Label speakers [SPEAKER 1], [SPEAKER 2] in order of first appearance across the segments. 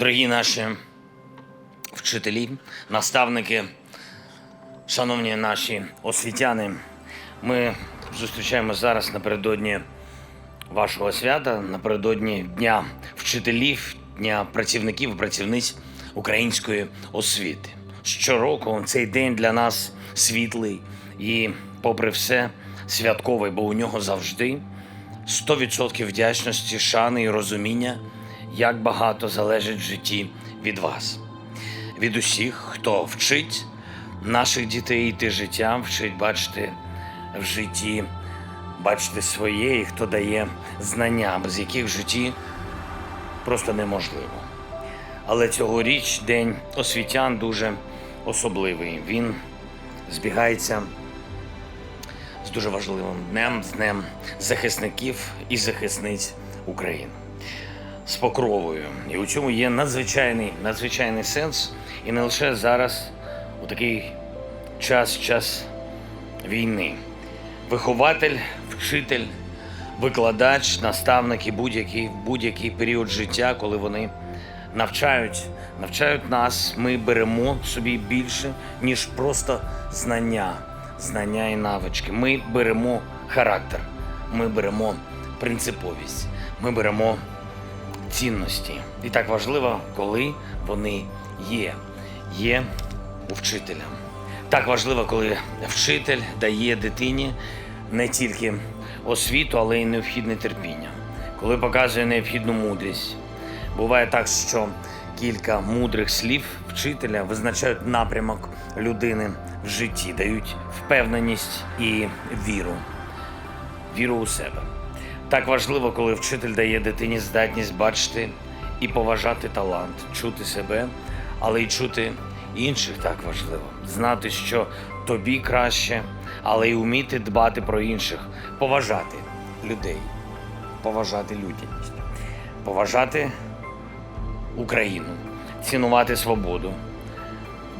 [SPEAKER 1] Дорогі наші вчителі, наставники, шановні наші освітяни, ми зустрічаємо зараз напередодні вашого свята, напередодні Дня вчителів, Дня працівників працівниць української освіти. Щороку цей день для нас світлий і, попри все, святковий, бо у нього завжди 100% вдячності, шани і розуміння, як багато залежить в житті від вас, від усіх, хто вчить наших дітей йти життям, вчить бачити в житті, бачити своє, і хто дає знання, без яких в житті просто неможливо. Але цьогоріч День освітян дуже особливий. Він збігається з дуже важливим днем, з днем захисників і захисниць України. З покровою. І у цьому є надзвичайний, надзвичайний сенс. І не лише зараз, у такий час, час війни. Вихователь, вчитель, викладач, наставник і будь-який будь-який період життя, коли вони навчають, навчають нас, ми беремо собі більше, ніж просто знання, знання і навички. Ми беремо характер, ми беремо принциповість, ми беремо цінності. І так важливо, коли вони є, є у вчителя. Так важливо, коли вчитель дає дитині не тільки освіту, але й необхідне терпіння, коли показує необхідну мудрість. Буває так, що кілька мудрих слів вчителя визначають напрямок людини в житті, дають впевненість і віру віру у себе. Так важливо, коли вчитель дає дитині здатність бачити і поважати талант, чути себе, але й чути інших так важливо. Знати, що тобі краще, але й вміти дбати про інших, поважати людей, поважати людяність, поважати Україну, цінувати свободу,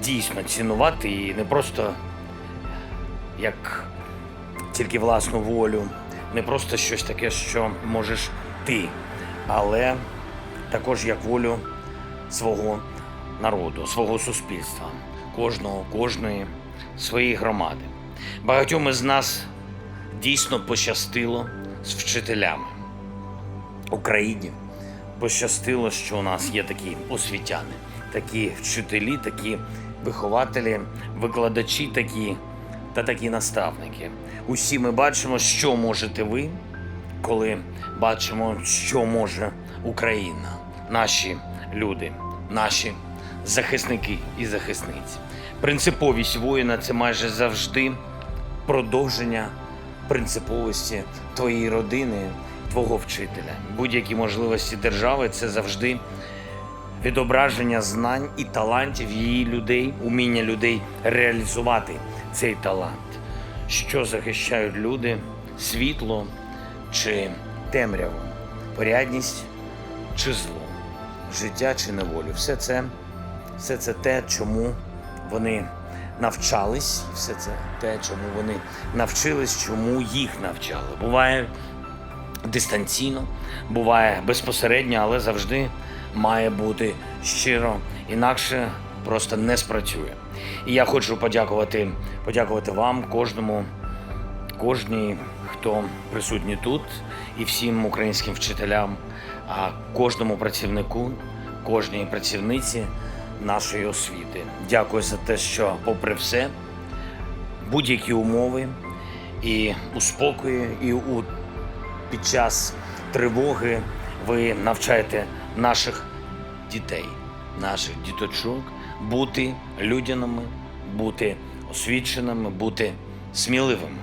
[SPEAKER 1] дійсно цінувати і не просто як тільки власну волю, не просто щось таке, що можеш ти, але також як волю свого народу, свого суспільства, кожного, кожної своєї громади. Багатьом із нас дійсно пощастило з вчителями. Україні пощастило, що у нас є такі освітяни, такі вчителі, такі вихователі, викладачі такі та такі наставники. Усі ми бачимо, що можете ви, коли бачимо, що може Україна, наші люди, наші захисники і захисниці. Принциповість воїна це майже завжди продовження принциповості твоєї родини, твого вчителя. Будь-які можливості держави це завжди відображення знань і талантів її людей, уміння людей реалізувати цей талант. Що захищають люди, світло чи темряву, порядність чи зло, життя чи неволю. Все це, все це те, чому вони навчались, все це те, чому вони навчились, чому їх навчали. Буває дистанційно, буває безпосередньо, але завжди має бути щиро, інакше просто не спрацює. І я хочу подякувати, подякувати вам, кожному, кожній, хто присутній тут, і всім українським вчителям, а кожному працівнику, кожній працівниці нашої освіти. Дякую за те, що, попри все, будь-які умови і у спокої, і у під час тривоги ви навчаєте наших дітей, наших діточок бути людяними, бути освіченими, бути сміливими.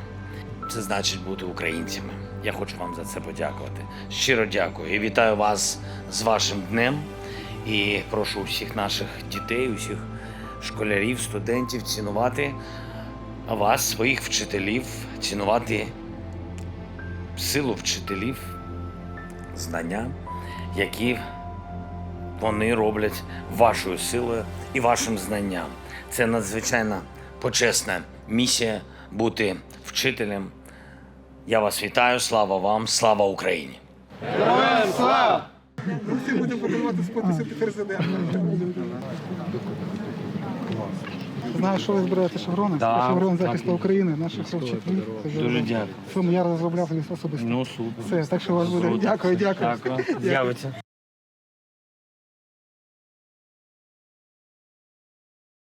[SPEAKER 1] Це значить бути українцями. Я хочу вам за це подякувати. Щиро дякую і вітаю вас з вашим днем. І прошу усіх наших дітей, усіх школярів, студентів цінувати вас, своїх вчителів, цінувати силу вчителів, знання, які вони роблять вашою силою і вашим знанням. Це надзвичайно почесна місія бути вчителем. Я вас вітаю, слава вам, слава Україні!
[SPEAKER 2] Героям слава! Всі будемо подавати з підписом президента. Знаю, що ви збираєте шеврони.
[SPEAKER 1] Да,
[SPEAKER 2] Шеврон захисту України, наші хлопці.
[SPEAKER 1] Дуже дякую.
[SPEAKER 2] Цьому я розробляв особисто.
[SPEAKER 1] Ну, супер.
[SPEAKER 2] Все, так що вас буде. Дякую, дякую.
[SPEAKER 1] Дякую. З'явиться.